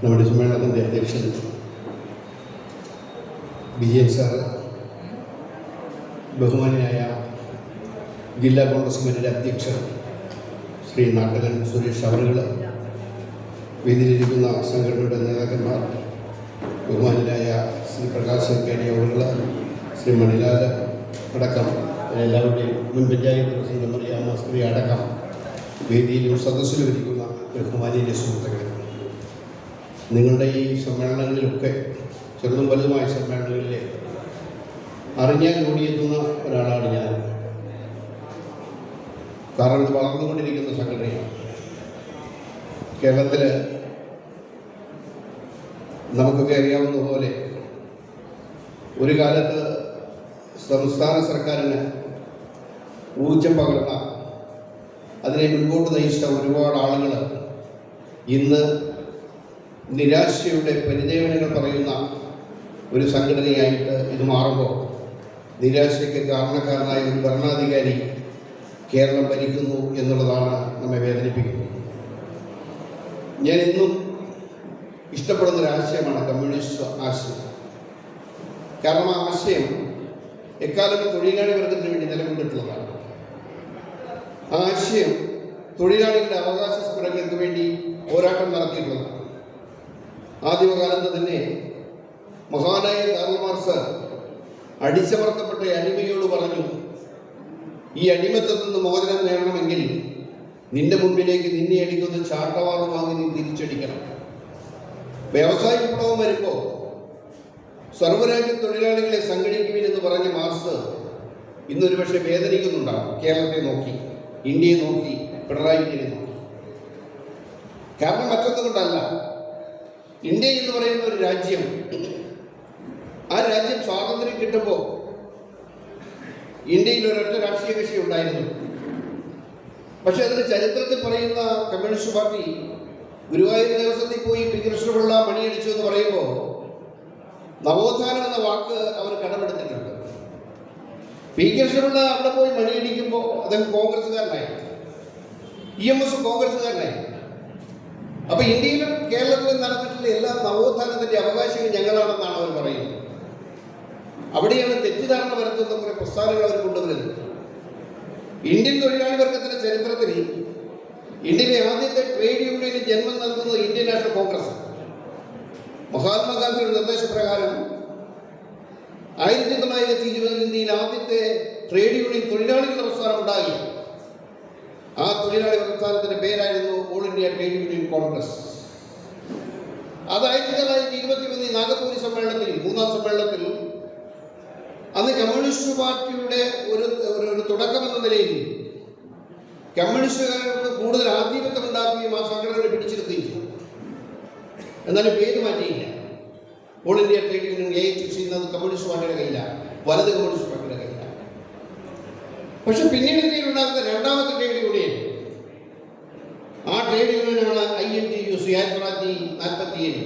നമ്മുടെ സമ്മേളനത്തിന്റെ അധ്യക്ഷൻ ബി എൻ സാറ് ബഹുമാനിയായ ജില്ലാ കോൺഗ്രസ് കമ്മിറ്റിയുടെ അധ്യക്ഷൻ ശ്രീ നാട്ടകൻ സുരേഷ് അവറുകൾ വേദിയിലിരിക്കുന്ന സംഘടനയുടെ നേതാക്കന്മാർ ബഹുമാനിയായ ശ്രീ പ്രകാശ് കേടി അവറുകൾ ശ്രീ മണിലാൽ അടക്കം എല്ലാവരുടെയും മുൻ പഞ്ചായത്ത് പ്രസിഡന്റ് മറിയാമ്മ സ്ത്രീ അടക്കം വേദിയിലും സദസ്സിലും ഇരിക്കുന്ന ബഹുമാനിയുടെ സുഹൃത്തുക്കളെ നിങ്ങളുടെ ഈ സമ്മേളനങ്ങളിലൊക്കെ ചെറുതും വലുതുമായ സമ്മേളനങ്ങളിലെ അറിഞ്ഞാൽ ഓടിയെത്തുന്ന ഒരാളാണ് ഞാൻ. കാരണം ഇത് വളർന്നുകൊണ്ടിരിക്കുന്ന സംഘടനയാണ്. കേരളത്തിൽ നമുക്കൊക്കെ അറിയാവുന്ന പോലെ ഒരു കാലത്ത് സംസ്ഥാന സർക്കാരിന് ഊർജം പകർന്ന അതിനെ മുൻപോട്ട് നയിച്ച ഒരുപാട് ആളുകൾ ഇന്ന് നിരാശയുടെ പരിദേവനകൾ പറയുന്ന ഒരു സംഘടനയായിട്ട് ഇത് മാറുമ്പോൾ നിരാശയ്ക്ക് കാരണക്കാരനായ ഒരു ഭരണാധികാരി കേരളം ഭരിക്കുന്നു എന്നുള്ളതാണ് നമ്മെ വേദനിപ്പിക്കുന്നത്. ഞാൻ ഇന്നും ഇഷ്ടപ്പെടുന്ന ഒരു ആശയമാണ് കമ്മ്യൂണിസ്റ്റ് ആശയം. കാരണം ആ ആശയം എക്കാലം തൊഴിലാളി വർഗത്തിന് വേണ്ടി നിലകൊണ്ടിട്ടുള്ളതാണ്. ആ ആശയം തൊഴിലാളികളുടെ അവകാശ സമരങ്ങൾക്ക് വേണ്ടി പോരാട്ടം നടത്തിയിട്ടുള്ളതാണ്. ആദ്യമകാലത്ത് തന്നെ മഹാനായ കാർമാർസർ അടിച്ചമർത്തപ്പെട്ട അടിമയോട് പറഞ്ഞു ഈ അടിമത്തിൽ നിന്ന് മോചനം നേടണമെങ്കിൽ നിന്റെ മുമ്പിലേക്ക് നിന്നെ അടിക്കുന്ന ചാട്ടവാറ് വാങ്ങി നീ തിരിച്ചടിക്കണം. വ്യവസായ വിപ്ലവം വരുമ്പോൾ സർവരാജ്യ തൊഴിലാളികളെ സംഘടിക്കുവിൻ എന്ന് പറഞ്ഞ മാർസ് ഇന്നൊരു പക്ഷേ വേദനിക്കുന്നുണ്ടാകും കേരളത്തെ നോക്കി ഇന്ത്യയെ നോക്കി പിണറായി വിജയനെ നോക്കി. കാരണം മറ്റൊന്നുകൊണ്ടല്ല ഇന്ത്യ എന്ന് പറയുന്ന ഒരു രാജ്യം ആ രാജ്യം സ്വാതന്ത്ര്യം കിട്ടുമ്പോൾ ഇന്ത്യയിൽ ഒരൊറ്റ രാഷ്ട്രീയ കക്ഷി ഉണ്ടായിരുന്നു. പക്ഷെ അതിന് ചരിത്രത്തിൽ പറയുന്ന കമ്മ്യൂണിസ്റ്റ് പാർട്ടി ഗുരുവായൂർ ദേവസ്വത്തിൽ പോയി പി കൃഷ്ണപിള്ള പണിയടിച്ചു എന്ന് പറയുമ്പോൾ നവോത്ഥാനം എന്ന വാക്ക് അവർ കടമെടുത്തിട്ടുണ്ട്. പി കൃഷ്ണപിള്ള അവിടെ പോയി മണിയടിക്കുമ്പോൾ അദ്ദേഹം കോൺഗ്രസ്സുകാരനായി. ഇ എം എസ് കോൺഗ്രസ്സുകാരനായി. അപ്പൊ ഇന്ത്യയിലും കേരളത്തിലും നടന്നിട്ടുള്ള എല്ലാ നവോത്ഥാനത്തിന്റെ അവകാശികൾ ഞങ്ങളാണെന്നാണ് അവർ പറയുന്നത്. അവിടെയാണ് തെറ്റിദ്ധാരണ വരുത്തുന്ന കുറെ പ്രസ്ഥാനങ്ങൾ അവർ കൊണ്ടുവരുന്നത്. ഇന്ത്യൻ തൊഴിലാളി വർഗത്തിന്റെ ചരിത്രത്തിൽ ഇന്ത്യയിലെ ആദ്യത്തെ ട്രേഡ് യൂണിയന് ജന്മം നൽകുന്നത് ഇന്ത്യൻ നാഷണൽ കോൺഗ്രസ്. മഹാത്മാഗാന്ധിയുടെ നിർദ്ദേശപ്രകാരം ആയിരത്തി തൊള്ളായിരത്തി ഇരുപതിൽ ഇന്ത്യയിൽ ആദ്യത്തെ ട്രേഡ് യൂണിയൻ തൊഴിലാളികളുടെ പ്രസ്ഥാനം ഉണ്ടായി ആ തൊഴിലാളി പ്രസ്ഥാനത്തിന്റെ പേരായിരുന്നു all India trade union congress. അത് ആയിരത്തി തൊള്ളായിരത്തി ഇരുപത്തി മൂന്നിൽ നാഗപ്പൂരി സമ്മേളനത്തിൽ മൂന്നാം സമ്മേളനത്തിൽ അന്ന് കമ്മ്യൂണിസ്റ്റ് പാർട്ടിയുടെ ഒരു ഒരു- തുടക്കം എന്ന നിലയിൽ കമ്മ്യൂണിസ്റ്റുകാർക്ക് കൂടുതൽ ആധിപത്യം ഉണ്ടാക്കുകയും ആ സംഘടനകളെ പിടിച്ചെടുക്കുകയും ചെയ്തു. എന്നാലും പേര് മാറ്റിയില്ല. All India trade union A ചെയ്യുന്നത് കമ്മ്യൂണിസ്റ്റ് പാർട്ടിയുടെ കയ്യിലാണ്. വലത് കമ്മ്യൂണിസ്റ്റ് പാർട്ടിയുടെ കയ്യിലാണ്. പക്ഷെ പിന്നീട് ഇന്ത്യയിൽ ഉണ്ടാകുന്ന രണ്ടാമത്തെ ട്രേഡ് യൂണിയൻ ആ trade യൂണിയനാണ് I N T U C ആയിരത്തി തൊള്ളായിരത്തി നാൽപ്പത്തി ഏഴ്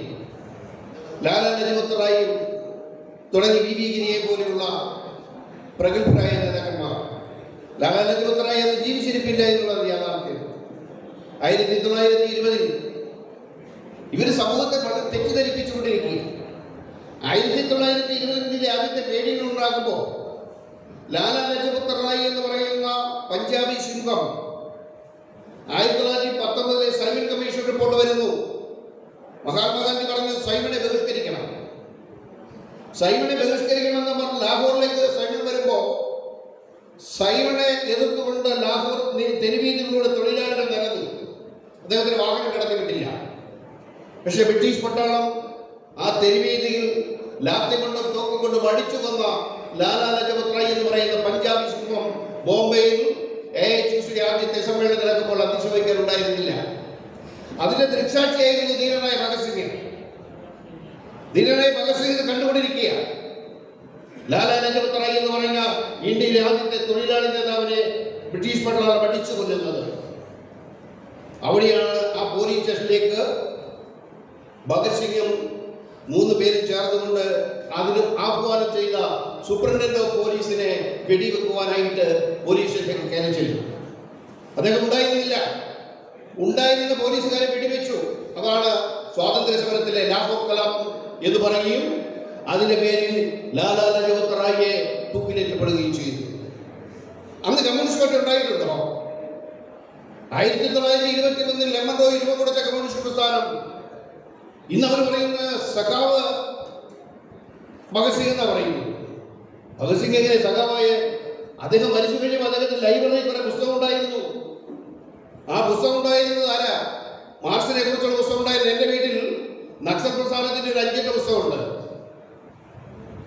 ലാലാ ലജപത് റായും തുടങ്ങി വി വി ഗിരിയെ പോലെയുള്ള പ്രഗത്ഭരായ നേതാക്കന്മാർ. ലാലാ ലജപത് റായ് അന്ന് ജീവിച്ചിരിപ്പില്ല എന്നുള്ളത് യാഥാർത്ഥ്യം. ആയിരത്തി തൊള്ളായിരത്തി ഇരുപതിൽ ഇവർ സമൂഹത്തെ വളരെ തെറ്റിദ്ധരിപ്പിച്ചുകൊണ്ടിരിക്കുക ആയിരത്തി തൊള്ളായിരത്തി ഇരുപതിന്റെ ആദ്യത്തെ പേടികൾ ഉണ്ടാകുമ്പോൾ ലാലാ ലജപത് റായ് എന്ന് പറയുന്ന പഞ്ചാബി സിംഹം ആയിരത്തി തൊള്ളായിരത്തി പത്തൊമ്പതിലെ സൈമൺ കമ്മീഷൻ റിപ്പോർട്ട് വരുന്നു. മഹാത്മാഗാന്ധി പറഞ്ഞു സൈമനെ ബഹിഷ്കരിക്കണം. സൈമനെ ബഹിഷ്കരിക്കണമെന്ന് പറഞ്ഞ് ലാഹോറിലേക്ക് സൈമൺ വരുമ്പോൾ സൈമനെ എതിർത്തുകൊണ്ട് ലാഹോർ തെരുവീതികളിലൂടെ തൊഴിലാളികൾ നിരന്നു അദ്ദേഹത്തിന് വാഹനം കടത്തിവിട്ടില്ല. പക്ഷെ ബ്രിട്ടീഷ് പട്ടാളം ആ തെരുവീതിയിൽ ലാത്തി കൊണ്ടും തോക്കും കൊണ്ടും അടിച്ചു കൊന്ന ലാലാ ലജപത്രായി എന്ന് പറയുന്ന പഞ്ചാബി സിംഹം ബോംബെയിൽ എ എച്ച് യു സി ആദ്യത്തെ സമ്മേളനത്തിലൊക്കെ ഉണ്ടായിരുന്നില്ല അതിന്റെ ദൃക്സാക്ഷിയായിരുന്നു ധീരനായ ഭഗത് സിംഗ് ധീരനായ ഭഗത് സിംഗ് കണ്ടുകൊണ്ടിരിക്കുക. ലാലാ ലജപത് എന്ന് പറയുന്ന ഇന്ത്യയിലെ ആദ്യത്തെ തൊഴിലാളി നേതാവിനെ ബ്രിട്ടീഷ് പട്ടാളർ പഠിച്ചു കൊല്ലുന്നത്. അവിടെയാണ് ആ പോലീസ് സ്റ്റേഷനിലേക്ക് ഭഗത് സിംഗും മൂന്ന് പേരും ചേർന്നുകൊണ്ട് അതിന് ആഹ്വാനം ചെയ്ത സൂപ്രണ്ടന്റ് ഓഫ് പോലീസിനെ വെടിവെക്കുവാനായിട്ട് പോലീസ് സ്റ്റേഷൻ കയറി ചെയ്തു. അദ്ദേഹം ഉണ്ടായിരുന്നില്ല. ഉണ്ടായിരുന്ന പോലീസുകാരെ വെടിവെച്ചു. അതാണ് സ്വാതന്ത്ര്യ സമരത്തിലെ ലാഹോർ കലാം എന്ന് പറയുകയും അതിന്റെ പേരിൽ ലാലാ ലജപത് റായിയെ തൂക്കിലേറ്റപ്പെടുകയും ചെയ്തു. അന്ന് കമ്മ്യൂണിസ്റ്റ് പാർട്ടി ഉണ്ടായിട്ടുണ്ടോ? ആയിരത്തി തൊള്ളായിരത്തി ഇരുപത്തി മൂന്നിൽ എൻ റോയ് രൂപം കൊടുത്ത കമ്മ്യൂണിസ്റ്റ് പ്രസ്ഥാനം. ഇന്ന് അവർ പറയുന്ന സഖാവ് ഭഗത് സിംഗ് എന്നാ പറയുന്നത്? ഭഗത് സിംഗ് എങ്ങനെ സഖാവായ? അദ്ദേഹം മരിച്ചു കഴിയുമ്പോൾ അദ്ദേഹത്തിന്റെ ലൈബ്രറിയിൽ കുറെ പുസ്തകം ഉണ്ടായിരുന്നു. ആ പുസ്തകം ഉണ്ടായിരുന്നത് ആരാ? മാർസിനെ കുറിച്ചുള്ള പുസ്തകം ഉണ്ടായിരുന്നു. എന്റെ വീട്ടിൽ നക്ഷപ്രസാദത്തിന്റെ ഒരു അഞ്ചിന്റെ പുസ്തകമുണ്ട്.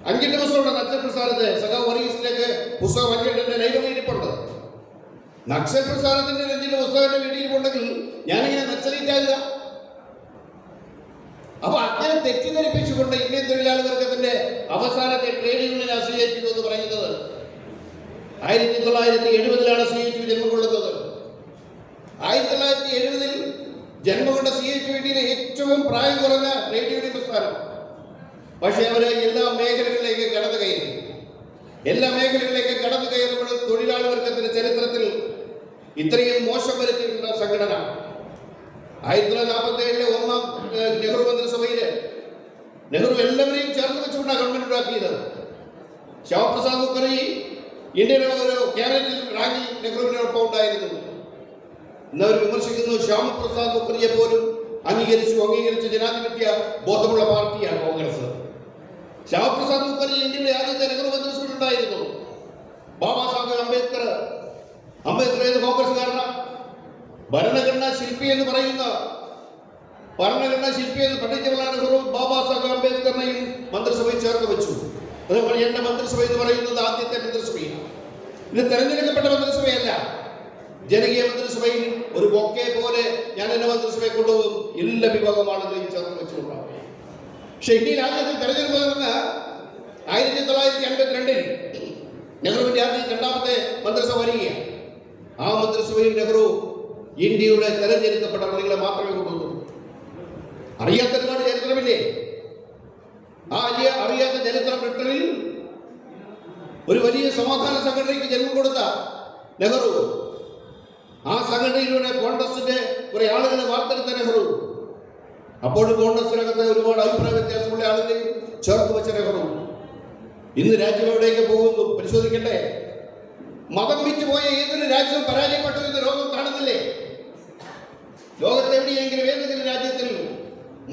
അഞ്ചിന്റെ പുസ്തകമുണ്ട് നക്ഷപ്രസാദത്തെ സഖാവ് വർഗീസിലേക്ക് പുസ്തകം അഞ്ചിന്റെ എന്റെ ലൈബ്രറിയിൽ ഇരിപ്പുണ്ട്. നക്ഷപ്രസാദത്തിന്റെ അഞ്ചിന്റെ പുസ്തകം എന്റെ വീട്ടിൽ ഇരിപ്പുണ്ടെങ്കിൽ ഞാനിങ്ങനെ നക്സലീറ്റാകുക. അപ്പൊ അങ്ങനെ തെറ്റിദ്ധരിപ്പിച്ചുകൊണ്ട് ഇന്ത്യൻ തൊഴിലാളി വർഗത്തിന്റെ അവസാനത്തെ ട്രേഡ് യൂണിയൻ അസോസിയേഷൻ എന്ന് പറയുന്നത്. ആയിരത്തി തൊള്ളായിരത്തി എഴുപതിലാണ് സി എച്ച് ജന്മം കൊള്ളുന്നത്. ആയിരത്തി തൊള്ളായിരത്തി എഴുപതിൽ ജന്മം കൊണ്ട സി എച്ച് യുഡിയിലെ ഏറ്റവും പ്രായം കുറഞ്ഞ ട്രേഡ് യൂണിയൻ പ്രസ്ഥാനം. പക്ഷെ അവർ എല്ലാ മേഖലകളിലേക്ക് കടന്നു കയറി. എല്ലാ മേഖലകളിലേക്ക് കടന്നു കയറുമ്പോൾ തൊഴിലാളി വർഗത്തിന്റെ ചരിത്രത്തിൽ ഇത്രയും മോശം വരുത്തിയിട്ടുള്ള സംഘടന. ആയിരത്തി തൊള്ളായിരത്തി നാൽപ്പത്തി ഏഴിലെ ഒന്നാം നെഹ്റു മന്ത്രിസഭയിൽ. നെഹ്റു എല്ലാവരെയും ചേർത്ത് വെച്ചുകൊണ്ടാണ് ഗവൺമെന്റ് ഉണ്ടാക്കിയത്. ശ്യാമപ്രസാദ് മുഖർജി ഇന്ത്യയുടെ ഒരു ക്യാബിനറ്റിൽ റാങ്കിൽ നെഹ്റുവിനൊപ്പം ഉണ്ടായിരുന്നു. എന്നവർ വിമർശിക്കുന്നു ശ്യാമപ്രസാദ് മുഖർജിയെ പോലും അംഗീകരിച്ചു അംഗീകരിച്ച ജനാധിപത്യ ബോധമുള്ള പാർട്ടിയാണ് കോൺഗ്രസ്. ശ്യാമപ്രസാദ് മുഖർജി ഇന്ത്യയുടെ ആദ്യത്തെ നെഹ്റു മന്ത്രിസഭയിൽ ഉണ്ടായിരുന്നു. ബാബാ സാഹേബ് അംബേദ്കർ. അംബേദ്കർ ഏത് കോൺഗ്രസ്സുകാരനാണ് ഭരണഘടനാ ശില്പി എന്ന് പറയുന്ന ഭരണഘടനാ ശില്പിയെന്ന് പണ്ഡിറ്റ് നെഹ്റു ബാബാ സാഹേബ് അംബേദ്കറിനെയും മന്ത്രിസഭയിൽ ചേർത്ത് വെച്ചു. അതേപോലെ എന്റെ മന്ത്രിസഭ എന്ന് പറയുന്നത് ആദ്യത്തെ മന്ത്രിസഭയാണ്. ഇത് തെരഞ്ഞെടുക്കപ്പെട്ട മന്ത്രിസഭയല്ല. ജനകീയ മന്ത്രിസഭയിൽ ഒരു ബൊക്കെ പോലെ ഞാൻ എന്റെ മന്ത്രിസഭയെ കൊണ്ടുപോകും. എല്ലാ വിഭാഗമാണെങ്കിലും ചേർത്ത് വെച്ചുകൊണ്ടാണ് പക്ഷെ ഇന്ത്യയിൽ ആദ്യത്തെ തെരഞ്ഞെടുപ്പ് നടന്ന ആയിരത്തി തൊള്ളായിരത്തി അൻപത്തിരണ്ടിൽ നെഹ്റുവിന്റെ ആദ്യ രണ്ടാമത്തെ മന്ത്രിസഭ വരികയാണ്. ആ മന്ത്രിസഭയിൽ നെഹ്റു ഇന്ത്യയുടെ തെരഞ്ഞെടുക്കപ്പെട്ട പ്രതികളെ മാത്രമേ കൊണ്ടുവന്നു. അറിയാത്ത ഒരുപാട് ചരിത്രമില്ലേ? ആ അറിയ അറിയാത്ത ചരിത്രം ബ്രിട്ടനിൽ ഒരു വലിയ സമാധാന സംഘടനയ്ക്ക് ജന്മം കൊടുത്ത നെഹ്റു. ആ സംഘടനയിലൂടെ കോൺഗ്രസിന്റെ കുറെ ആളുകളെ വാർത്തെടുത്ത നെഹ്റു. അപ്പോഴും കോൺഗ്രസിനകത്ത് ഒരുപാട് അഭിപ്രായ വ്യത്യാസമുള്ള ആളുകളെ ചേർത്ത് വെച്ച നെഹ്റു. ഇന്ന് രാജ്യം എവിടേക്ക് പോകുന്നു? പരിശോധിക്കട്ടെ. മതം വിറ്റുപോയ ഏതൊരു രാജ്യവും പരാജയപ്പെട്ടു എന്ന് ലോകം കാണുന്നില്ലേ? ലോകത്തെവിടെയെങ്കിലും ഏതെങ്കിലും രാജ്യത്തിൽ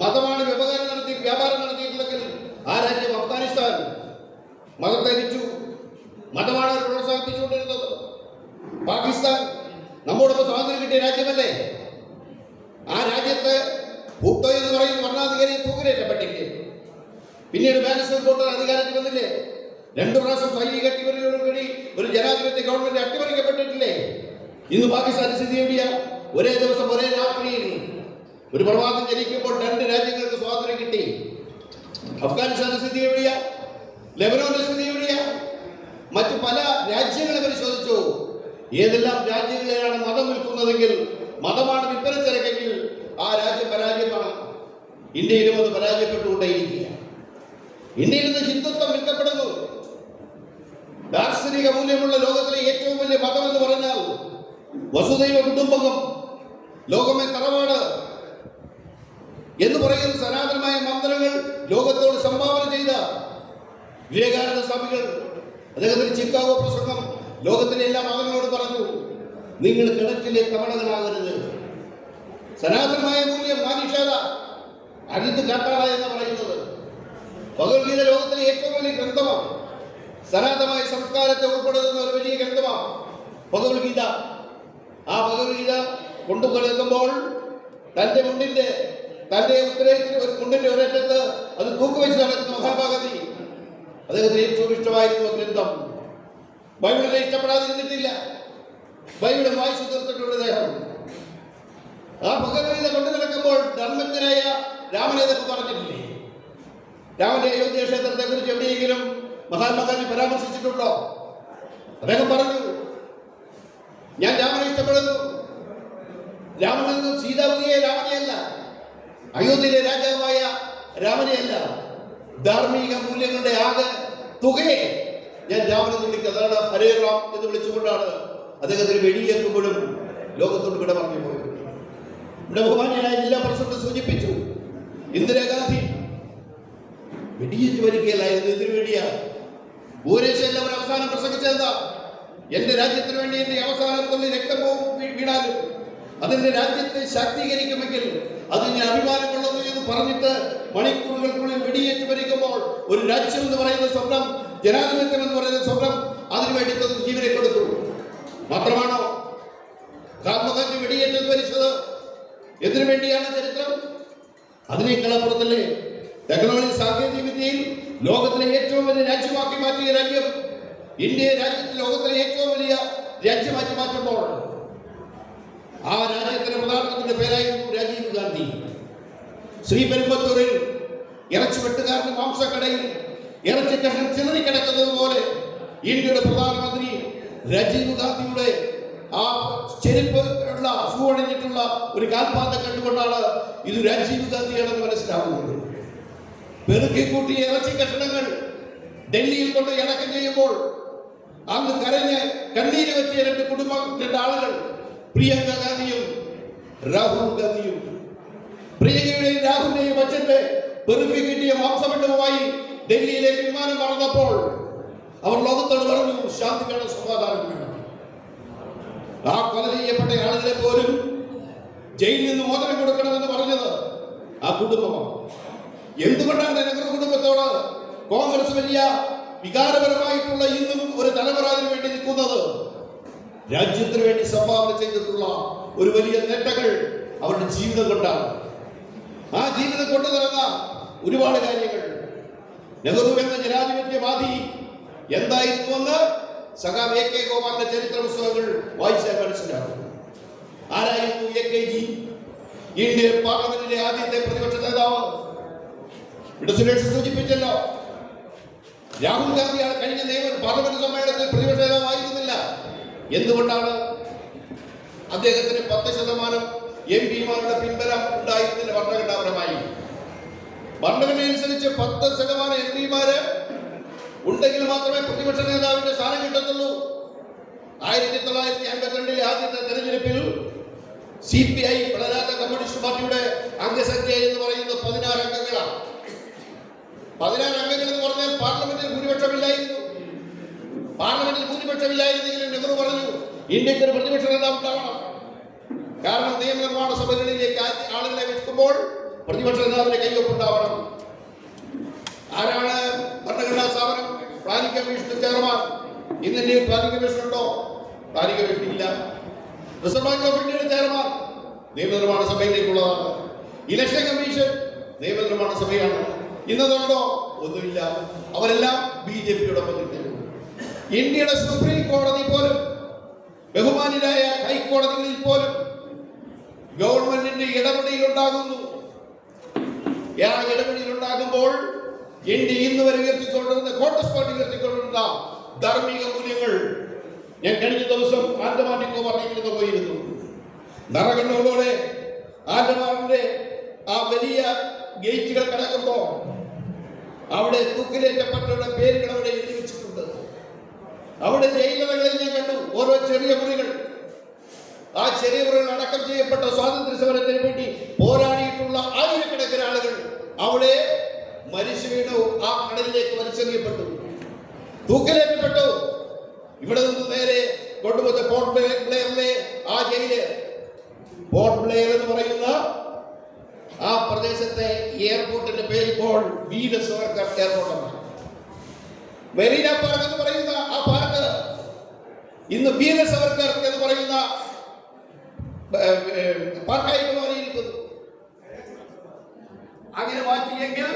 മതമാണ് വ്യവഹാരം നടത്തി വ്യാപാരം നടത്തിയിട്ടുള്ളതിൽ ആ രാജ്യം അഫ്ഗാനിസ്ഥാൻ മതത്തെ വിറ്റു മതമാണ് പ്രോത്സാഹിപ്പിച്ചുകൊണ്ടിരുന്നത്. പാകിസ്ഥാൻ നമ്മോടൊപ്പം സ്വാതന്ത്ര്യം കിട്ടിയ രാജ്യമല്ലേ? ആ രാജ്യത്ത് ഭൂട്ടോ എന്ന് പറയുന്ന ഭരണാധികാരി തൂക്കിലേറ്റപ്പെട്ടില്ലേ പിന്നീട് ബാലൻസ് റിപ്പോർട്ട് അധികാരത്തിൽ വന്നില്ലേ? രണ്ടു പ്രാവശ്യം സൈനിക അട്ടിമറിയോടുകൂടി ഒരു ജനാധിപത്യ ഗവൺമെന്റ് അട്ടിമറിക്കപ്പെട്ടിട്ടില്ലേ? ഇന്ന് പാകിസ്ഥാന്റെ സ്ഥിതി എവിടെയാ ഒരേ ദിവസം ഒരേ രാത്രിയിൽ ഒരു പ്രവാസം ജനിക്കുമ്പോൾ രണ്ട് രാജ്യങ്ങൾക്ക് സ്വാതന്ത്ര്യം കിട്ടി. അഫ്ഗാനിസ്ഥാന്റെ സ്ഥിതി എവിടെയാ? ലെബനോന്റെ സ്ഥിതി എവിടെയാ? മറ്റു പല രാജ്യങ്ങളെ പരിശോധിച്ചു. ഏതെല്ലാം രാജ്യങ്ങളിലാണ് മതം വിൽക്കുന്നതെങ്കിൽ മതമാണ് വിൽപ്പനച്ചരക്കെങ്കിൽ ആ രാജ്യം പരാജയമാണ്. ഇന്ത്യയിലും അത് പരാജയപ്പെട്ടുകൊണ്ടേയിരിക്കുക ഇന്ത്യയിൽ നിന്ന് ഹിന്ദുത്വം വിൽക്കപ്പെടുന്നു. ദാർശനിക മൂല്യമുള്ള ലോകത്തിലെ ഏറ്റവും വലിയ മതം എന്ന് പറഞ്ഞാൽ വസുദൈവ കുടുംബകം. ലോകമേ തറവാട്. എന്ന് പറയുന്ന സനാതനമായ മന്ത്രങ്ങൾ ലോകത്തോട് സംഭാവന ചെയ്ത വിവേകാനന്ദ സ്വാമികൾ അദ്ദേഹത്തിന്റെ ചിക്കാഗോ പ്രസംഗം ലോകത്തിലെ എല്ലാ മതങ്ങളോട് പറഞ്ഞു നിങ്ങൾ കിണറ്റിലെ തവണകളാകരുത്. സനാതനമായ മൂല്യം മാനിഷാത അരുത് കാട്ടാള എന്ന് പറയുന്നത്. ഭഗവത്ഗീത ലോകത്തിലെ ഏറ്റവും വലിയ ഗ്രന്ഥമാണ്. സനാതനമായ സംസ്കാരത്തെ ഉൾപ്പെടുത്തുന്ന ഒരു വലിയ ഗ്രന്ഥമാണ് ഭഗവത്ഗീത. ആ ഭഗവത്ഗീത കൊണ്ടുകൊടുക്കുമ്പോൾ തന്റെ മുണ്ടിന്റെ തന്റെ ഉത്തരേറ്റ് ഒരു കുണ്ടിന്റെ ഒരറ്റത്ത് അത് തൂക്കുവെച്ച് നടക്കുന്ന മഹാഭാഗതി. അദ്ദേഹത്തിന് ഏറ്റവും ഇഷ്ടമായിരുന്നു ഗ്രന്ഥം. ബൈബിളിനെ ഇഷ്ടപ്പെടാതിരുന്നിട്ടില്ല. ബൈബിൾ വായിച്ചു തീർത്തിട്ടുണ്ട് അദ്ദേഹം. ആ ഭഗവത്ഗീത കൊണ്ടു നടക്കുമ്പോൾ ധർമ്മജ്ഞനായ രാമനെ ഇതൊക്കെ പറഞ്ഞിട്ടില്ലേ? രാമന്റെ അയോധ്യ ക്ഷേത്രത്തെ കുറിച്ച് എവിടെയെങ്കിലും മഹാത്മാഗാന്ധി പരാമർശിച്ചിട്ടുണ്ടോ? അദ്ദേഹം പറഞ്ഞു ഞാൻ രാമനെ ഇഷ്ടപ്പെടുന്നു. രാമനെന്ന് നിന്ന് സീതാപതിയെ രാമനെയല്ല അയോധ്യയിലെ രാജാവായ രാമനെയല്ല ധാർമ്മിക മൂല്യങ്ങളുടെ ആകെ തുകയെ ഞാൻ രാമനെ വിളിക്കുക അതാണ് ഹരേ റാം എന്ന് വിളിച്ചുകൊണ്ടാണ് അദ്ദേഹത്തിന് വെടിയേൽക്കുമ്പോഴും ലോകത്തോട് വിട പറഞ്ഞു പോയത്. ഇവിടെ ബഹുമാനായ ജില്ലാ പ്രസിഡന്റ് സൂചിപ്പിച്ചു ഇന്ദിരാഗാന്ധി വെടിയേറ്റ് വരികയല്ലായിരുന്നു ഇതിനു വേണ്ടിയാ? ഭൂരേഷ് എല്ലാവരും അവസാനം പ്രസംഗിച്ചെന്താ എന്റെ രാജ്യത്തിന് വേണ്ടി എന്റെ അവസാനം കൊല്ലി രക്തം വീണാലും അതെന്റെ രാജ്യത്തെ ശാക്തീകരിക്കുമെങ്കിൽ അത് ഞാൻ അഭിമാനം കൊള്ളുന്നു എന്ന് പറഞ്ഞിട്ട് മണിക്കൂറുകൾക്കുള്ളിൽ വെടിയേറ്റ് വരിക്കുമ്പോൾ ഒരു രാജ്യം എന്ന് പറയുന്ന സ്വപ്നം ജനാധിപത്യം എന്ന് പറയുന്ന സ്വപ്നം അതിനുവേണ്ടി ജീവനെ കൊടുത്തു. മാത്രമാണോ? മഹാത്മാഗാന്ധി വെടിയേറ്റത് ഭരിച്ചത് എന്തിനു വേണ്ടിയാണ് ചരിത്രം? അതിനേക്കാൾ അപ്പുറത്തല്ലേ ടെക്നോളജി സാങ്കേതിക വിദ്യയിൽ ലോകത്തിലെ ഏറ്റവും വലിയ രാജ്യമാക്കി മാറ്റിയ രാജ്യം. ഇന്ത്യ രാജ്യത്തിൽ ലോകത്തിലെ ഏറ്റവും വലിയ രാജ്യമാക്കി മാറ്റുമ്പോൾ ആ രാജ്യത്തിന്റെ പ്രധാനമന്ത്രിയുടെ പേരായിരുന്നു രാജീവ് ഗാന്ധി. ശ്രീപെരുമ്പത്തൂരിൽ ഇറച്ചി വെട്ടുകാരന്റെ മാംസക്കടയിൽ ഇറച്ചി കഷ്ണം ചിതറിക്കിടക്കുന്നത് പോലെ ഇന്ത്യയുടെ പ്രധാനമന്ത്രി രാജീവ് ഗാന്ധിയുടെ ആ ചെരുപ്പ് ഉള്ള ഷൂ അണിഞ്ഞിട്ടുള്ള ഒരു കാൽപാത കണ്ടുകൊണ്ടാണ് ഇത് രാജീവ് ഗാന്ധിയാണെന്ന് മനസ്സിലാകുന്നത് പെറുക്കി കൂട്ടിയ ഇറച്ചി കഷണങ്ങൾ ഡൽഹിയിൽ കൊണ്ട് ഇണക്കം ചെയ്യുമ്പോൾ അന്ന് കരഞ്ഞ് കണ്ണീര് വെച്ച രണ്ട് കുടുംബം രണ്ട് ആളുകൾ പ്രിയങ്ക ഗാന്ധിയും രാഹുൽ ഗാന്ധിയും. പ്രിയങ്കയുടെയും രാഹുലിന്റെയും അച്ഛന്റെ പെറുക്കി കിട്ടിയ മാംസപിണ്ഡവുമായി ഡൽഹിയിലേക്ക് വിമാനം പറന്നപ്പോൾ അവർ ലോകത്തോട് പറഞ്ഞു ശാന്തി വേണം സമാധാനം വേണം. ആ കൊല ചെയ്യപ്പെട്ട ആളുകളെ പോലും ജയിലിൽ നിന്ന് മോചനം കൊടുക്കണമെന്ന് പറഞ്ഞത് ആ കുടുംബമാണ്. എന്തുകൊണ്ടാണ് നെഹ്റു കുടുംബത്തോട് കോൺഗ്രസ് വലിയ വികാരപരമായിട്ടുള്ള ഇന്നും ഒരു തലമുറ അതിനു വേണ്ടി നിൽക്കുന്നത്? രാജ്യത്തിന് വേണ്ടി സംഭാവന ചെയ്തിട്ടുള്ള ഒരു വലിയ നേട്ടങ്ങൾ അവരുടെ ജീവിതം കൊണ്ടാണ്. ആ ജീവിതം കൊണ്ടുതരുന്ന ഒരുപാട് കാര്യങ്ങൾ. നെഹ്റു എന്ന ജനാധിപത്യവാദി എന്തായിരുന്നുവെന്ന് സഖാവ് എ കെ ഗോപാലിന്റെ ചരിത്ര പുസ്തകങ്ങൾ വായിച്ചാൽ മനസ്സിലാക്കും ആരായിരുന്നു എ കെ ജി? ഇന്ത്യൻ പാർലമെന്റിലെ ആദ്യത്തെ പ്രതിപക്ഷ നേതാവ്. ഇവിടെ സുരേഷ് സൂചിപ്പിച്ചല്ലോ. രാഹുൽ ഗാന്ധിയാണ് കഴിഞ്ഞ നിയമ പാർലമെന്റ് സമ്മേളനത്തിൽ പ്രതിപക്ഷ നേതാവായിരുന്നില്ല എന്തുകൊണ്ടാണ് അദ്ദേഹത്തിന് പത്ത് ശതമാനം എം പിമാരുടെ പിൻബലം ഉണ്ടായിരുന്നില്ല ഭരണഘടനാപരമായി ഭരണഘടനയനുസരിച്ച് പത്ത് ശതമാനം എം പിമാര് ഉണ്ടെങ്കിൽ മാത്രമേ പ്രതിപക്ഷ നേതാവിന്റെ സ്ഥാനം കിട്ടത്തുള്ളൂ. ആയിരത്തി തൊള്ളായിരത്തി അമ്പത്തിരണ്ടിലെ ആദ്യത്തെ തെരഞ്ഞെടുപ്പിൽ സി പി ഐ വളരാത്ത കമ്മ്യൂണിസ്റ്റ് പാർട്ടിയുടെ അംഗസംഖ്യ എന്ന് പറയുന്നത് പതിനാറ് അംഗങ്ങളാണ്. പതിനാറ് അംഗങ്ങൾ എന്ന് പറഞ്ഞാൽ പാർലമെന്റിൽ ഭൂരിപക്ഷമില്ലായിരുന്നു. പാർലമെന്റിൽ ഭൂരിപക്ഷമില്ലായിരുന്നെങ്കിലും നെഹ്റു പറഞ്ഞു ഇന്ത്യയ്ക്ക് ഒരു പ്രതിപക്ഷ നേതാവ് ഉണ്ടാവണം കാരണം നിയമനിർമ്മാണ സഭകളിലേക്ക് ആളുകളെ വെക്കുമ്പോൾ പ്രതിപക്ഷ നേതാവിന്റെ കൈവപ്പുണ്ടാവണം ആരാണ് ഭരണഘടനാ സ്ഥാപനം? Planning commission chairman. ഇന്ന് ഇന്ത്യയിൽ പ്ലാനിംഗ് കമ്മീഷൻ ഉണ്ടോ? പ്ലാനിംഗ് കമ്മീഷൻ ഇല്ല. റിസർവ് ബാങ്ക് ഓഫ് ഇന്ത്യയുടെ ചെയർമാൻ നിയമനിർമ്മാണ സഭയിലേക്കുള്ളതാണ്. ഇലക്ഷൻ കമ്മീഷൻ നിയമനിർമ്മാണ സഭയാണ്. ഇന്നതുണ്ടോ? ഒന്നുമില്ല. അവരെല്ലാം ബി ജെ പിയോടൊപ്പം നിൽക്കുന്നു. ഇന്ത്യയുടെ സുപ്രീം കോടതി പോലും ബഹുമാനിരായ ഹൈക്കോടതികളിൽ പോലും ഗവൺമെന്റിന്റെ ഇടപെടൽ ഉണ്ടാകുന്നു ആ ഇടപെടൽ ഉണ്ടാകുമ്പോൾ ഇന്ത്യ ഇന്ന് വരെ ഉയർത്തിക്കൊണ്ടിരുന്ന കോൺഗ്രസ് പാർട്ടി ഉയർത്തിക്കൊണ്ടിരുന്ന ധാർമ്മിക മൂല്യങ്ങൾ ഞാൻ കഴിഞ്ഞ ദിവസം ആൻഡമാൻ നിക്കോബാർ ദ്വീപിൽ പോയിരുന്നു. നിറകണ്ണുകളോടെ ആൻഡമാനിന്റെ ആ വലിയ ഗേറ്റുകൾ കടക്കുമ്പോൾ അവിടെ തൂക്കിലേറ്റപ്പെട്ടവരുടെ പേരുകൾ അവിടെ എഴുതി വെച്ചിട്ടുണ്ട്. അവിടെ ജയിലുകളിൽ ഞാൻ കണ്ടു ഓരോ ചെറിയ മുറികൾ. ആ ചെറിയ മുറികൾ അടക്കം ചെയ്യപ്പെട്ട സ്വാതന്ത്ര്യ സമരത്തിന് വേണ്ടി പോരാടിയിട്ടുള്ള ആയിരക്കണക്കിന് ആളുകൾ അവിടെ മരിച്ചു വീണു. ആ കടലിലേക്ക് വലിച്ചെറിയപ്പെട്ടു. തൂക്കിലേറ്റപ്പെട്ടു. ഇവിടെ നിന്ന് നേരെ കൊണ്ടുപോയ പോർട്ട് ബ്ലെയറിലെ ആ ജയിൽ. പോർട്ട് ബ്ലെയർ എന്ന് പറയുന്ന ആ പ്രദേശത്തെ എയർപോർട്ടിന്റെ പേര് ഇപ്പോൾ വീര സവർക്കർ എയർപോർട്ടാണ് മെറീന പാർക്ക് എന്ന് പറയുന്ന ആ ഇന്ന് വീര സവർക്കർ എന്ന് പറയുന്ന പാർക്കായിട്ട് മാറിയിരിക്കുന്നു. അങ്ങനെ മാറ്റിയെങ്കിൽ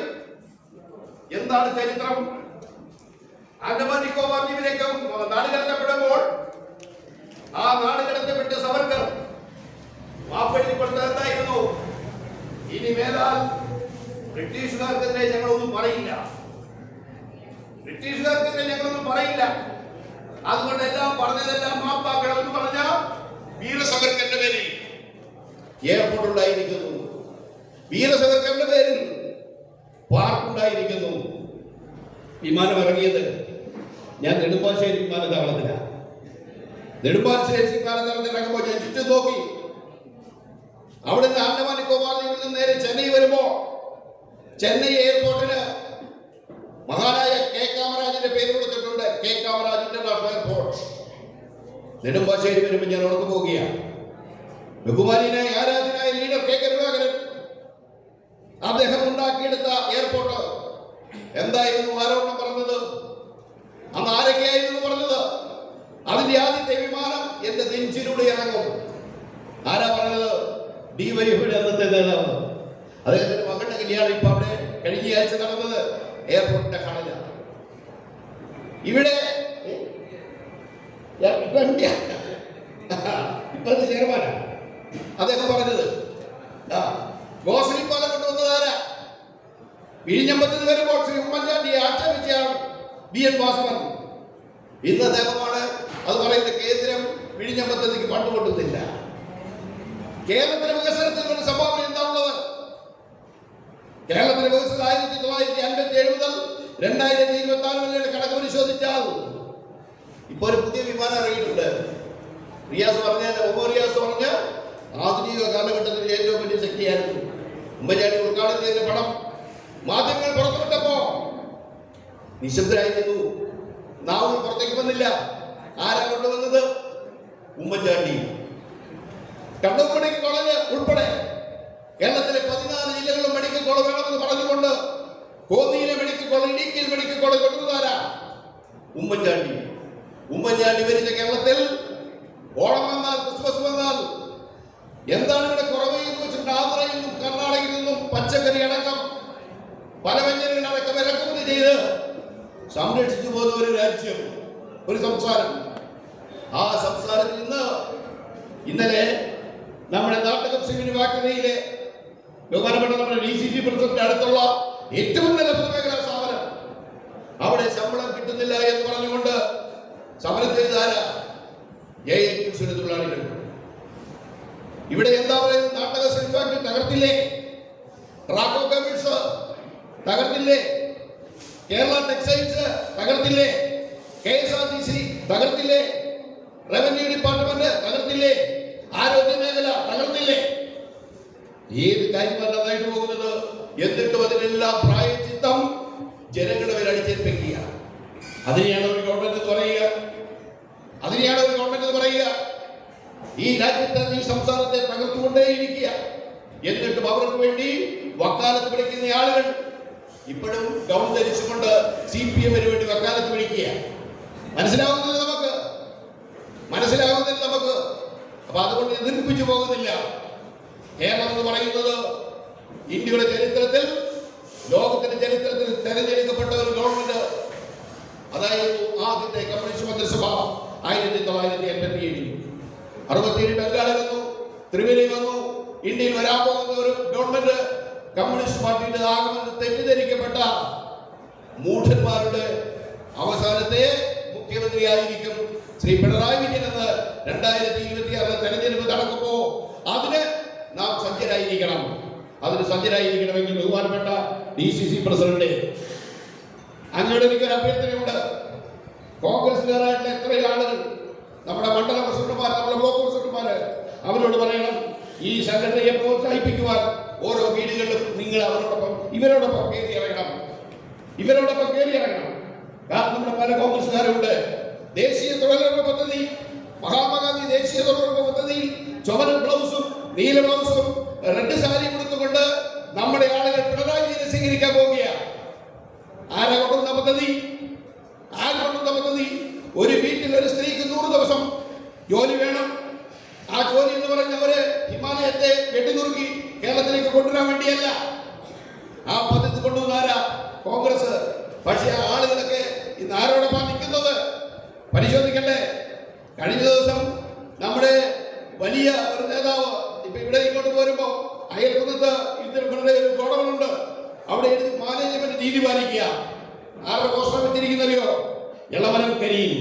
എന്താണ് ചരിത്രം? ആൻഡമാൻ നിക്കോബാർ ദ്വീപിലേക്ക് നാട് കടത്തപ്പെടുമ്പോൾ ആ നാട് കടത്തപ്പെട്ട സവർക്കർ മാപ്പഴി കൊടുത്തത് എന്തായിരുന്നു ഇനി മേലാൽ ബ്രിട്ടീഷുകാർക്കെതിരെ ഞങ്ങളൊന്നും പറയില്ല. ബ്രിട്ടീഷുകാർക്കെതിരെ ഞങ്ങളൊന്നും പറയില്ല. അതുകൊണ്ട് എല്ലാം പറഞ്ഞതെല്ലാം മാപ്പാക്കണമെന്ന് പറഞ്ഞ വീരസവർക്കന്റെ പേരിൽ. എയർപോർട്ട് ഉണ്ടായിരിക്കുന്നു വീരസവർക്കറിന്റെ പേരിൽ പാർക്ക് ഉണ്ടായിരിക്കുന്നു വിമാനം ഇറങ്ങിയത് ഞാൻ നെടുമ്പാശ്ശേരി വിമാനത്താവളത്തിലാണ് നെടുമ്പാശ്ശേരി വിമാനത്താവളത്തിൽ ഇറങ്ങുമ്പോൾ ഞാൻ ചുറ്റും നോക്കി. അവിടെ നിന്ന് ആൻഡമാൻ നിന്ന് നേരെ ചെന്നൈ വരുമ്പോ ചെന്നൈ എയർപോർട്ടിന് പേര് കാമരാജ് ഇന്റർനാഷണൽ എയർപോർട്ട് നെടുമ്പാശ്ശേരി വരുമ്പോൾ ഞാൻ ഉറക്കു പോവുകയാണ് ബഹുമാനിയായ ആരാധനായ ലീഡർ കെ കരുണാകരൻ അദ്ദേഹം ഉണ്ടാക്കിയെടുത്ത എയർപോർട്ട് എന്തായിരുന്നു ആരോപണം പറഞ്ഞത്? അന്ന് ആരൊക്കെയായിരുന്നു പറഞ്ഞത്? അതിന്റെ ആദ്യത്തെ വിമാനം എന്റെ നെഞ്ചിലൂടെ ഇറങ്ങും. ആരാ പറഞ്ഞത്? ഡി വൈഫിയുടെ അന്നത്തെ നേതാവ്. അദ്ദേഹത്തിന്റെ മകളുടെ കല്യാണം ഇപ്പൊ അവിടെ കഴിഞ്ഞ ആഴ്ച നടന്നത്. എയർപോർട്ടിന്റെ കടല ഇവിടെ ഏ? ഞാൻ ഇപ്പൊ എം പിയാ. ഇപ്പോഴത്തെ ചെയർമാനാണ് അദ്ദേഹം പറഞ്ഞത് ഗോസലി പാലം കൊണ്ടുവന്നതാരാ വിഴിഞ്ഞമ്പത്തിന് വരെ ശ്രീ ഉമ്മൻചാണ്ടിയെ ആക്ഷേപിച്ചയാണ് ബി എൻ വാസവൻ. ഇന്ന് അദ്ദേഹമാണ് അത് പറയുന്ന കേന്ദ്രം വിഴിഞ്ഞമ്പത്തേക്ക് ഫണ്ട് കൊണ്ടുന്നില്ല കേരളത്തിന്റെ വികസനത്തിൽ ഒരു സംഭാവന എന്താണുള്ളത്? കേരളത്തിന്റെ വികസനം ആയിരത്തി തൊള്ളായിരത്തി അൻപത്തി ഏഴ് മുതൽ രണ്ടായിരത്തി ഇരുപത്തി ആറ് വരെയുടെ കണക്ക് പരിശോധിച്ചാൽ ഇപ്പൊ ഒരു പുതിയ വിമാനം ഇറങ്ങിയിട്ടുണ്ട്. റിയാസ് പറഞ്ഞ ഒമോ റിയാസ് പറഞ്ഞ ആധുനിക കാലഘട്ടത്തിൽ ഏറ്റവും വലിയ ശക്തിയായിരുന്നു. ഉമ്മൻചാണ്ടി ഉദ്ഘാടനം ചെയ്ത പണം മാധ്യമങ്ങൾ പുറത്തുവിട്ടപ്പോ നിശബ്ദരായിരുന്നു. നാവും പുറത്തേക്ക് വന്നില്ല. ആരാ കൊണ്ടുവന്നത് ഉമ്മൻചാണ്ടി. കണ്ണൂർ മെഡിക്കൽ കോളേജ് ഉൾപ്പെടെ കേരളത്തിലെ പതിനാല് ജില്ലകളിലും മെഡിക്കൽ കോളേജ് വേണമെന്ന് പറഞ്ഞുകൊണ്ട് കോന്നിയിലെ മെഡിക്കൽ കോളേജ് ഇടുക്കിയിൽ മെഡിക്കൽ കോളേജ് കൊണ്ടുവന്നാരാ ഉമ്മൻചാണ്ടി. ഉമ്മൻചാണ്ടി ഭരിച്ച കേരളത്തിൽ ഓണം വന്നാൽ ക്രിസ്മസ് വന്നാൽ എന്താണ് ഇവിടെ കുറവ് എന്ന് വെച്ചിട്ട് ആന്ധ്രയിൽ നിന്നും കർണാടകയിൽ നിന്നും പച്ചക്കറി അടക്കം പലവ്യഞ്ജനങ്ങൾ അടക്കം ഇറക്കുമതി ചെയ്ത് സംരക്ഷിച്ചു പോകുന്ന ഒരു രാജ്യം ഒരു സംസ്ഥാനം. ആ സംസ്ഥാനത്തിൽ നിന്ന് ഇന്നലെ നമ്മുടെ നാട്ടകം സിംഗിന് ഫാക്ടറിയിലെ ബഹുമാനപ്പെട്ട നമ്മുടെ ഡി സി ജി പ്രസിഡന്റ് അടുത്തുള്ള ഏറ്റവും നല്ല പൊതുമേഖലാ സ്ഥാപനം അവിടെ ശമ്പളം കിട്ടുന്നില്ല എന്ന് പറഞ്ഞുകൊണ്ട് സമരം ചെയ്താരാ എ തൊഴിലാളികൾ. ഇവിടെ എന്താ പറയുന്നത്? വേണ്ടി വക്കാലത്ത് പിടിക്കുന്ന ആളുകൾ ഇപ്പോഴും ഗൗൺ ധരിച്ചുകൊണ്ട് സി പി എമ്മിന് വേണ്ടി വക്കാലത്ത് പിടിക്കുക. മനസ്സിലാവുന്നില്ല നമുക്ക്? മനസ്സിലാവുന്നില്ല നമുക്ക്? അപ്പൊ അതുകൊണ്ട് എതിർപ്പിച്ചു പോകുന്നില്ല. കേരളം എന്ന് പറയുന്നത് ഇന്ത്യയുടെ ചരിത്രത്തിൽ ലോകത്തിന്റെ ചരിത്രത്തിൽ തെരഞ്ഞെടുക്കപ്പെട്ട ഒരു ഗവൺമെന്റ്. അതായിരുന്നു ആദ്യത്തെ കമ്മ്യൂണിസ്റ്റ് മന്ത്രിസഭ ആയിരത്തി തൊള്ളായിരത്തി എൺപത്തി ഏഴിൽ അറുപത്തിയേഴ് ബംഗാളിൽ വന്നു ത്രിവേണി വന്നു ഇന്ത്യയിൽ വരാൻ പോകുന്ന ഒരു ഗവൺമെന്റ് കമ്മ്യൂണിസ്റ്റ് പാർട്ടിയുടെ ആകുമെന്ന് തെറ്റിദ്ധരിക്കപ്പെട്ട മൂഢന്മാരുടെ അവസാനത്തെ മുഖ്യമന്ത്രിയായിരിക്കും ശ്രീ പിണറായി വിജയൻ എന്ന് രണ്ടായിരത്തി ഇരുപത്തി ആറിലെ തെരഞ്ഞെടുപ്പ് നടക്കുമ്പോ അതിന് നാം സജ്ജരായിരിക്കണം. അതിന് സജ്ജരായിരിക്കണമെങ്കിൽ ബഹുമാനപ്പെട്ട ഡി സി സി പ്രസിഡന്റ് അങ്ങോട്ട് എനിക്കൊരു അഭ്യർത്ഥനയുണ്ട്. കോൺഗ്രസ്സുകാരായിട്ടുള്ള എത്ര ആളുകൾ നമ്മുടെ മണ്ഡല പ്രസിഡന്റുമാർ നമ്മുടെ ബ്ലോക്ക് പ്രസിഡന്റുമാർ അവരോട് പറയണം ഈ സംഘടനയെ പ്രോത്സാഹിപ്പിക്കുവാൻ ഓരോ വീടുകളിലും നിങ്ങൾ അവരോടൊപ്പം ഇവരോടൊപ്പം കയറി ഇറങ്ങണം. ഇവരോടൊപ്പം കയറി ഇറങ്ങണം. കാരണം നമ്മുടെ പല കോൺഗ്രസ്സുകാരുണ്ട്. ദേശീയ തൊഴിലുറപ്പ് പദ്ധതി മഹാത്മാഗാന്ധി ദേശീയ തൊഴിലുറപ്പ് പദ്ധതി ചുവന്ന ബ്ലൗസും നീല ബ്ലൗസും റെഡ് സാരി കൊടുത്തുകൊണ്ട് നമ്മുടെ ആളുകൾ പിണറായി വിജയനെ സ്വീകരിക്കാൻ പോവുകയാണ് ആരാ കൊണ്ടുവന്ന പദ്ധതി ആര് കൊണ്ടുവന്ന പദ്ധതി ഒരു വീട്ടിൽ ഒരു സ്ത്രീക്ക് നൂറ് ദിവസം ജോലി വേണം ആ ജോലി എന്ന് പറഞ്ഞവര് ഹിമാലയത്തെ വെട്ടിനുറുക്കി കേരളത്തിലേക്ക് കൊണ്ടുവരാൻ വേണ്ടിയല്ല ആ പദ്ധതി കൊണ്ടുവന്നാരാ കോൺഗ്രസ് പക്ഷേ ആ ആളുകളൊക്കെ ഇന്ന് ആരോടൊപ്പം നിൽക്കുന്നത് പരിശോധിക്കണ്ടേ കഴിഞ്ഞ ദിവസം നമ്മുടെ വലിയ ഒരു നേതാവ് ഇപ്പൊ ഇവിടെ ഇങ്ങോട്ട് പോരുമ്പോ അയൽക്കുന്നത്ത് ഇതിന്റെ ഒരു ഗോഡവനുണ്ട് അവിടെ എഴുതി മാനേജ്മെന്റ് നീതി പാലിക്കുക ആരുടെ പോസ്റ്റർ വെച്ചിരിക്കുന്നറിയോ ഇളവരം കരീം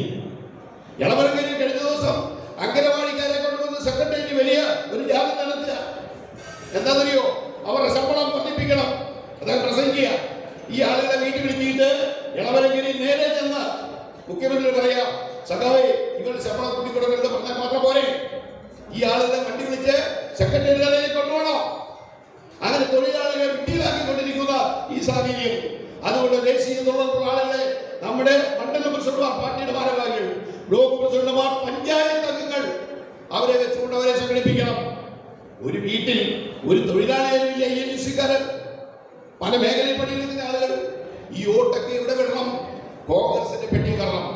ഇളവരം കരീം കഴിഞ്ഞ ദിവസം അങ്കനവാടിക്കാരെ കൊണ്ടുവന്ന് സെക്രട്ടേറിയറ്റ് വലിയ ഒരു ജാഥ നടത്തുക എന്താണെന്നറിയോ അവരുടെ ശമ്പളം വർദ്ധിപ്പിക്കണം അദ്ദേഹം പ്രസംഗിക്കുക ഈ ആളുകളെ വീട്ടിൽ വിളിച്ചിട്ട് ഇളവരങ്കിരി നേരെ ചെന്ന് മുഖ്യമന്ത്രി പറയാം സഖാവേ ഇവരുടെ ശമ്പളം കൂട്ടിക്കൊടുക്കരുത് പറഞ്ഞാൽ മാത്രം പോരെ ഈ ആളുകളെ വണ്ടി സെക്രട്ടേറിയറ്റിലേക്ക് കൊണ്ടുപോകണം? അങ്ങനെ തൊഴിലാളികളെ വിട്ടിയിലാക്കിക്കൊണ്ടിരിക്കുന്ന ഈ സാഹചര്യം. അതുകൊണ്ട് ദേശീയ തൊഴിലുറപ്പ് ആളുകളെ നമ്മുടെ മണ്ഡലം പ്രസിഡന്റുമാർ പാർട്ടിയുടെ ഭാരവാഹികൾ ബ്ലോക്ക് പ്രസിഡന്റുമാർ പഞ്ചായത്ത് അംഗങ്ങൾ അവരെ വെച്ചുകൊണ്ട് അവരെ സംഘടിപ്പിക്കണം. ഒരു വീട്ടിൽ ഒരു തൊഴിലാളിയില്ല ഐ എൻ സിക്കാരൻ പല മേഖലയിൽ പണിയെടുക്കുന്ന ആളുകൾ ഈ വോട്ടൊക്കെ ഇവിടെ വിടണം കോൺഗ്രസിന്റെ പെട്ടി കയറണം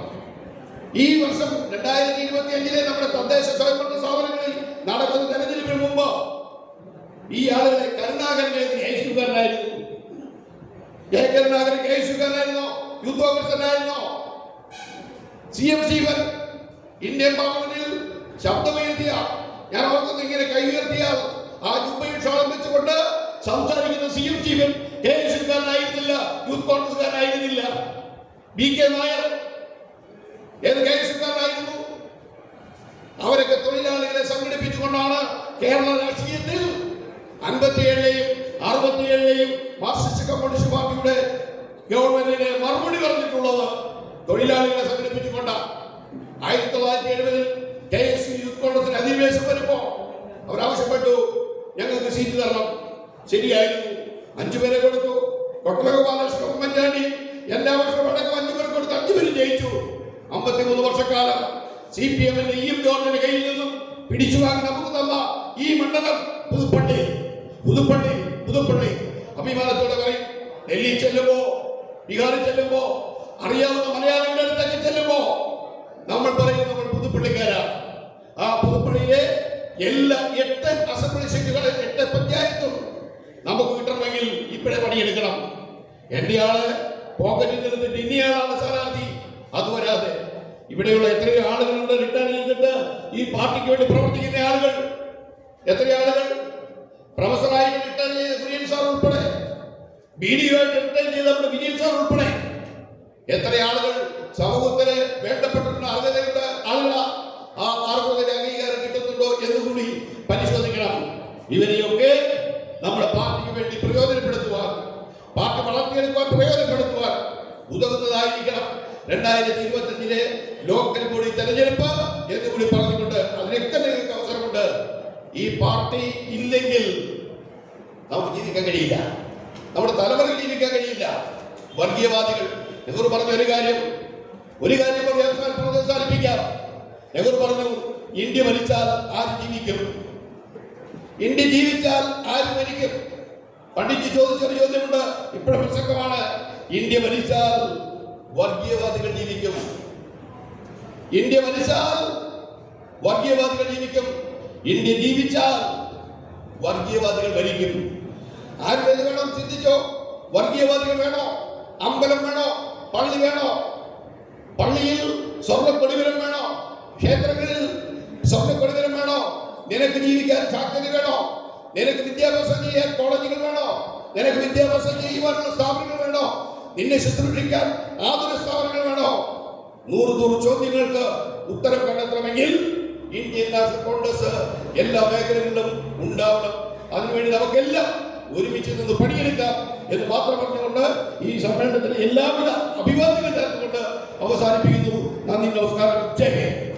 ഈ വർഷം രണ്ടായിരത്തി ഇരുപത്തി അഞ്ചിലെ നമ്മുടെ തദ്ദേശ സ്വയംഭരണ സ്ഥാപനങ്ങളിൽ നടക്കുന്ന തെരഞ്ഞെടുപ്പിന് മുമ്പ് ഈ ആളുകളെ കരുണാകരനെ യേശുകാരനായിരുന്നു കെ കരുണാകരൻ കെ യേശുകാരനായിരുന്നോ യൂത്ത് കോൺഗ്രസ്സനായിരുന്നോ സി എം ശിവൻ ഇന്ത്യൻ പാർലമെന്റിൽ ശബ്ദമുയർത്തിയ ഞാൻ ഓർക്കുന്നു ഇങ്ങനെ കൈ ഉയർത്തിയാൽ ആ ജുബയിൽ ഷോളം സംസാരിക്കുന്ന സി എം ശിവൻ കെ യേശുകാരനായിരുന്നില്ല യൂത്ത് കോൺഗ്രസ്സുകാരനായിരുന്നില്ല ബി കെ നായർ ഏത് കെ യേശുക്കാരനായിരുന്നു അവരൊക്കെ തൊഴിലാളികളെ സംഘടിപ്പിച്ചുകൊണ്ടാണ് കേരള രാഷ്ട്രീയത്തിൽ അൻപത്തിയേഴിലെയും അറുപത്തിയേഴിലെയും മാർക്സിസ്റ്റ് കമ്മ്യൂണിസ്റ്റ് പാർട്ടിയുടെ ഗവൺമെന്റിന് മറുപടി പറഞ്ഞിട്ടുള്ളത് തൊഴിലാളികളെ സംഘടിപ്പിച്ചുകൊണ്ടാണ് ആയിരത്തി തൊള്ളായിരത്തി എഴുപതിൽ കെ എസ് യു യൂത്ത് കോൺഗ്രസിന് അധിനിവേശം വരുമ്പോ അവരാവശ്യപ്പെട്ടു ഞങ്ങൾക്ക് സീറ്റ് തരണം. ശരിയായിരുന്നു. അഞ്ചു പേരെ കൊടുത്തു. കൊട്ടലഗോപാലകൃഷ്ണ ഉമ്മൻചാണ്ടി എല്ലാ വർഷവും അടക്കം അഞ്ചു പേർ കൊടുത്ത് അഞ്ചുപേരും ജയിച്ചു. അമ്പത്തിമൂന്ന് വർഷക്കാലം സി പി എമ്മിന്റെ ഇ എം ജോർജിന്റെ കയ്യിൽ നിന്നും പിടിച്ചു വാങ്ങാൻ നമുക്ക് തന്ന ഈ മണ്ഡലം പുതുപ്പള്ളി പുതുപ്പള്ളി പുതുപ്പള്ളി. അഭിമാനത്തോടെ പറയും ഡൽഹി ചെല്ലുമ്പോ ബീഹാറിൽ ചെല്ലുമ്പോ അറിയാവുന്ന മലയാളികളുടെ അടുത്തൊക്കെ ചെല്ലുമ്പോ നമ്മൾ പറയും നമ്മൾ പുതുപ്പള്ളിക്കാരാണ് ആ പുതുപ്പള്ളിയിലെ എല്ലാ എട്ട് അസംബ്ലി സീറ്റുകളിൽ എട്ട് പഞ്ചായത്തും നമുക്ക് കിട്ടണമെങ്കിൽ ഇപ്പോഴേ പണിയെടുക്കണം. എന്റെ ആൾ പോക്കറ്റിൽ നിന്നിട്ട് ഇനിയാളാണ് സ്ഥാനാർത്ഥി. അത് വരാതെ ഇവിടെയുള്ള എത്രയോ ആളുകളുണ്ട് റിട്ടേൺ ചെയ്തിട്ട് ഈ പാർട്ടിക്ക് വേണ്ടി പ്രവർത്തിക്കുന്ന ആളുകൾ. എത്രയോ ആളുകൾ? പ്രൊഫസറായി റിട്ടേൺ ചെയ്ത കുര്യൻ സാർ ഉൾപ്പെടെ. ബി ഡി ആയിട്ട് റിട്ടേൺ ചെയ്ത നമ്മുടെ വിജയൻ സാർ ഉൾപ്പെടെ. എത്ര ആളുകൾ സമൂഹത്തിലെ വേണ്ടപ്പെട്ടിട്ടുള്ള അർഹതയുടെ ആളുകള ആ ആർക്കും അംഗീകാരം കിട്ടുന്നുണ്ടോ എന്ന് കൂടി പരിശോധിക്കണം. ഇവരെയൊക്കെ നമ്മുടെ പാർട്ടിക്ക് വേണ്ടി പ്രയോജനപ്പെടുത്തുവാൻ പാർട്ടി വളർത്തിയെടുക്കുവാൻ പ്രയോജനപ്പെടുത്തുവാൻ ഉതകുന്നതായിരിക്കണം. രണ്ടായിരത്തി ഇരുപത്തിയഞ്ചിലെ ലോക്കൽ ബോഡി തെരഞ്ഞെടുപ്പ് എന്ന് കൂടി പറഞ്ഞുകൊണ്ട് അതിനൊക്കെ നിങ്ങൾക്ക് അവസരമുണ്ട്. ഈ പാർട്ടി ഇല്ലെങ്കിൽ നമുക്ക് ജീവിക്കാൻ കഴിയില്ല. നമ്മുടെ തലമുറയിൽ ജീവിക്കാൻ കഴിയില്ല. വർഗീയവാദികൾ. നെഹ്റു പറഞ്ഞ ഒരു കാര്യം. ഒരു കാര്യം അവസാനിപ്പിക്കാം. നെഹ്റു പറഞ്ഞു ഇന്ത്യ മരിച്ചാൽ ആര് ജീവിക്കും? ഇന്ത്യ ജീവിച്ചാൽ ആര് മരിക്കും? പണ്ഡിറ്റ് ചോദിച്ചൊരു ചോദ്യമുണ്ട്. ഇപ്പോഴും പ്രസക്തമാണ്. ഇന്ത്യ മരിച്ചാൽ വർഗീയവാദികൾ ജീവിക്കും. ഇന്ത്യ മരിച്ചാൽ വർഗീയവാദികൾ ജീവിക്കും. ഇന്ത്യ ജീവിച്ചാൽ വർഗീയവാദികൾ ഭരിക്കും ആയുർവേദം വേണം ചിന്തിച്ചോ? വർഗീയവാദികൾ വേണോ? അമ്പലം വേണോ? പള്ളി വേണോ? പള്ളിയിൽ സ്വർണ കൊടിവരം വേണോ? ക്ഷേത്രങ്ങളിൽ സ്വർണ കൊടിവരം വേണോ? നിനക്ക് ജീവിക്കാൻ ഫാക്ടറി വേണോ? നിനക്ക് വിദ്യാഭ്യാസം ചെയ്യാൻ കോളേജുകൾ വേണോ? നിനക്ക് വിദ്യാഭ്യാസം ചെയ്യുവാനുള്ള സ്ഥാപനങ്ങൾ വേണോ? നിന്നെ ശുശ്രൂഷിക്കാൻ ആതുര സ്ഥാപനങ്ങൾ വേണോ? നൂറ് നൂറ് ചോദ്യങ്ങൾക്ക് ഉത്തരം കണ്ടെത്തണമെങ്കിൽ ഇന്ത്യൻ നാഷണൽ കോൺഗ്രസ് എല്ലാ മേഖലകളിലും ഉണ്ടാവണം. അതിനുവേണ്ടി നമുക്കെല്ലാം ഒരുമിച്ച് നിന്ന് പണിയെടുക്കാം എന്ന് മാത്രം പറഞ്ഞുകൊണ്ട് ഈ സമ്മേളനത്തിന് എല്ലാവിധ അഭിവാദ്യങ്ങൾ ചേർത്തുകൊണ്ട് അവസാനിപ്പിക്കുന്നു. നന്ദി നമസ്കാരം. ജയ്